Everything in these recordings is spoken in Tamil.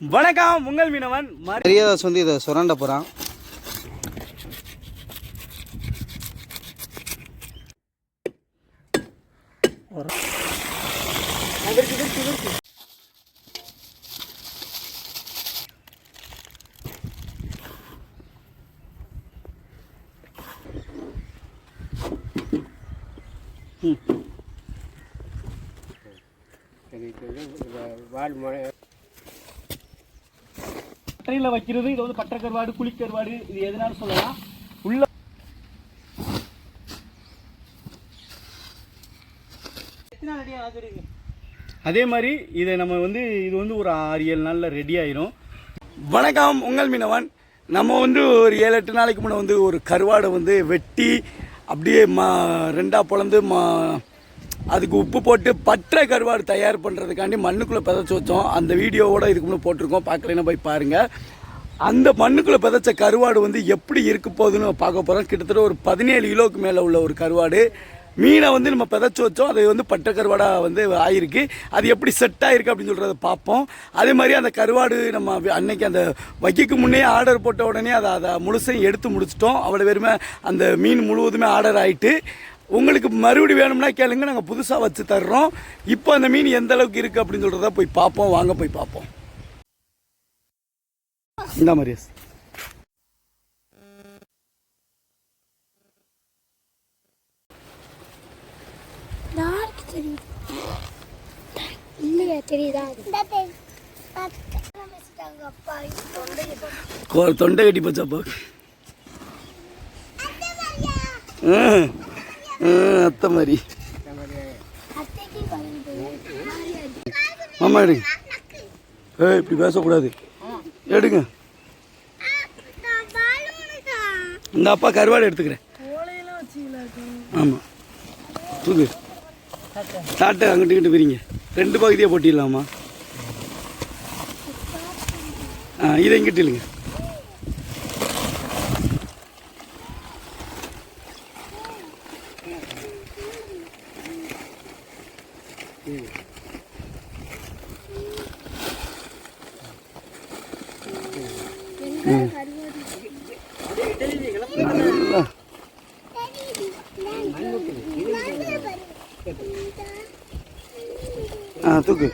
வணக்கம் உங்கள் மீனவன் பெரியதாஸ் வந்து இதை சுரண்ட போகிறான் பட்டறையில் வைக்கிறது இது வந்து பட்டை கருவாடு குழி கருவாடு இது எதனால சொல்லலாம். உள்ள அதே மாதிரி இதை நம்ம வந்து இது வந்து ஒரு ஆறு ஏழு நாளில் ரெடி ஆயிரும். வணக்கம் உங்கள் மீனவன். நம்ம வந்து ஒரு ஏழு எட்டு நாளைக்கு முன்னே வந்து ஒரு கருவாடை வந்து வெட்டி அப்படியே மா ரெண்டாக பொழந்து மா அதுக்கு உப்பு போட்டு பற்றை கருவாடு தயார் பண்ணுறதுக்காண்டி மண்ணுக்குள்ளே பிதைச்சி வச்சோம். அந்த வீடியோவோட இதுக்கு முன்னே போட்டிருக்கோம். பார்க்கலைன்னா போய் பாருங்கள் அந்த மண்ணுக்குள்ளே பிதைச்ச கருவாடு வந்து எப்படி இருக்க போகுதுன்னு பார்க்க போகிறோம் கிட்டத்தட்ட ஒரு பதினேழு கிலோவுக்கு மேலே உள்ள ஒரு கருவாடு. மீனை வந்து நம்ம பிதச்சி வச்சோம். அது வந்து பட்டை கருவாடாக வந்து ஆயிருக்கு. அது எப்படி செட் ஆயிருக்கு அப்படின்னு சொல்கிறத பார்ப்போம். அதே மாதிரி அந்த கருவாடு நம்ம அன்னைக்கு அந்த வைக்கைக்கு முன்னே ஆர்டர் போட்ட உடனே அதை அதை முழுசையும் எடுத்து முடிச்சிட்டோம். அவ்வளோ பேருமே அந்த மீன் முழுவதுமே ஆர்டர் ஆகிட்டு உங்களுக்கு மறுபடி வேணும்னா கேளுங்க நாங்கள் புதுசாக வச்சு தர்றோம். இப்போ அந்த மீன் எந்த அளவுக்கு இருக்குது அப்படின்னு சொல்கிறத போய் பார்ப்போம் வாங்க போய் பார்ப்போம். இந்த மாதிரி தொண்டை கட்டி போச்சாப்பா ஆ, ஆ, அத்தை மாதிரி. மாமா எடுங்க ஏ இப்படி பேசக்கூடாது. எடுங்க. இந்த அப்பா கருவாடு எடுத்துக்கிறேன். ஆமாம் தூக்கு சாட்டை அங்கிட்டு இங்கிட்டு பிரிங்க ரெண்டு பகுதியாக போட்டிடலாமா? ஆ இதை இங்கிட்டு இல்லைங்க ஆ தூக்கு.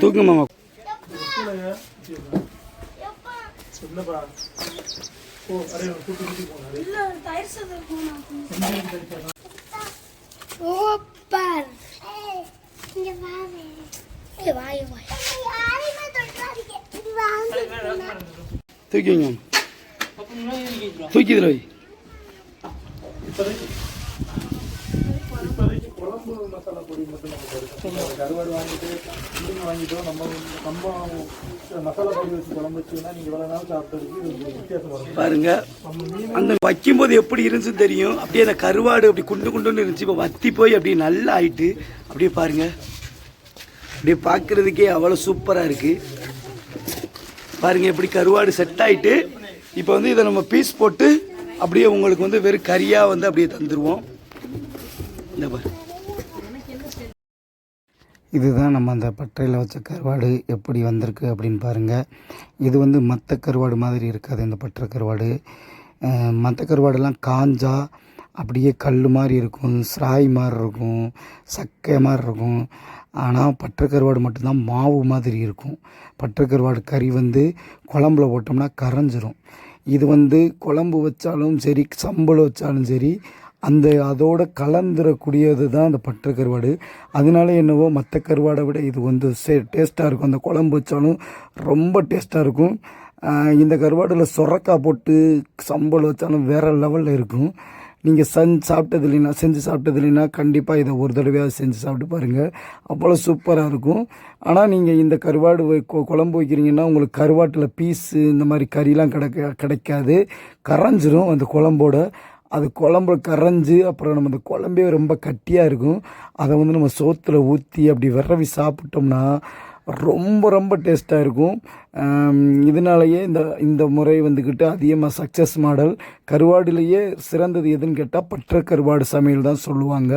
தூக்கு மாமா. சூப்பர் இங்க வாவே இங்க வாய் வாய் யாரையுமே தொட்டாதீங்க. இது வாங்க வைங்க தூக்கி இதில் வை கருவாடு வாங்கிட்டு மீன் வாங்கிட்டோம் நம்ம நம்ம மசாலா பொடி வச்சு குழம்பு வச்சுன்னா நீங்கள் இவ்வளோ நாள் சாப்பிட்டதுக்கு இது வித்தியாசம் வரும். பாருங்க அந்த வைக்கும்போது எப்படி இருந்துச்சுன்னு தெரியும்? அப்படியே அந்த கருவாடு அப்படி குண்டு குண்டுன்னு இருந்துச்சு. இப்போ வத்தி போய் அப்படியே நல்லா ஆயிட்டு அப்படியே பாருங்க. அப்படியே பார்க்கறதுக்கே அவ்வளோ சூப்பராக இருக்கு. பாருங்க எப்படி கருவாடு செட் ஆயிட்டு இப்போ வந்து இதை நம்ம பீஸ் போட்டு அப்படியே உங்களுக்கு வந்து வெறும் கறியாக வந்து அப்படியே தந்துடுவோம் இந்த பாரு. இதுதான் நம்ம அந்த பட்டறையில் வச்ச கருவாடு எப்படி வந்திருக்கு அப்படின்னு பாருங்கள் இது வந்து மற்ற கருவாடு மாதிரி இருக்காது இந்த பட்டறை கருவாடு. மற்ற கருவாடெல்லாம் காஞ்சா அப்படியே கல் மாதிரி இருக்கும் ஸ்ராய் மாதிரி இருக்கும் சக்கை மாதிரி இருக்கும். ஆனால் பட்டை கருவாடு மட்டும்தான் மாவு மாதிரி இருக்கும். பட்டை கருவாடு கறி வந்து குழம்புல போட்டோம்னா கரைஞ்சிரும். இது வந்து குழம்பு வச்சாலும் சரி சம்பளம் வச்சாலும் சரி அந்த அதோட கலந்துடக்கூடியது தான் அந்த பட்டை கருவாடு. அதனால என்னவோ மற்ற கருவாடை விட இது வந்து சே டேஸ்ட்டாக இருக்கும். அந்த குழம்பு வச்சாலும் ரொம்ப டேஸ்ட்டாக இருக்கும். இந்த கருவாடில் சொரக்காய் போட்டு சம்பளம் வச்சாலும் வேறு லெவலில் இருக்கும். நீங்கள் செஞ்சு சாப்பிட்டது இல்லைன்னா செஞ்சு சாப்பிட்டது இல்லைன்னா கண்டிப்பாக இதை ஒரு தடவையாவது செஞ்சு சாப்பிட்டு பாருங்கள் அவ்வளோ சூப்பராக இருக்கும். ஆனால் நீங்கள் இந்த கருவாடு வை- கொ- குழம்பு வைக்கிறீங்கன்னா உங்களுக்கு கருவாட்டில் பீஸு இந்த மாதிரி கறிலாம் கிடைக்க கிடைக்காது. கரைஞ்சிரும் அந்த குழம்போட. அது குழம்புல கரைஞ்சி அப்புறம் நம்ம அந்த குழம்பே ரொம்ப கட்டியாக இருக்கும். அதை வந்து நம்ம சோத்தில் ஊற்றி அப்படி விரவி சாப்பிட்டோம்னா ரொம்ப ரொம்ப டேஸ்ட்டாக இருக்கும். இதனாலேயே இந்த இந்த முறை வந்துக்கிட்டு அதிகமாக சக்ஸஸ் மாடல் கருவாடுலேயே சிறந்தது எதுன்னு கேட்டால் பற்ற கருவாடு சமையல் தான் சொல்லுவாங்க.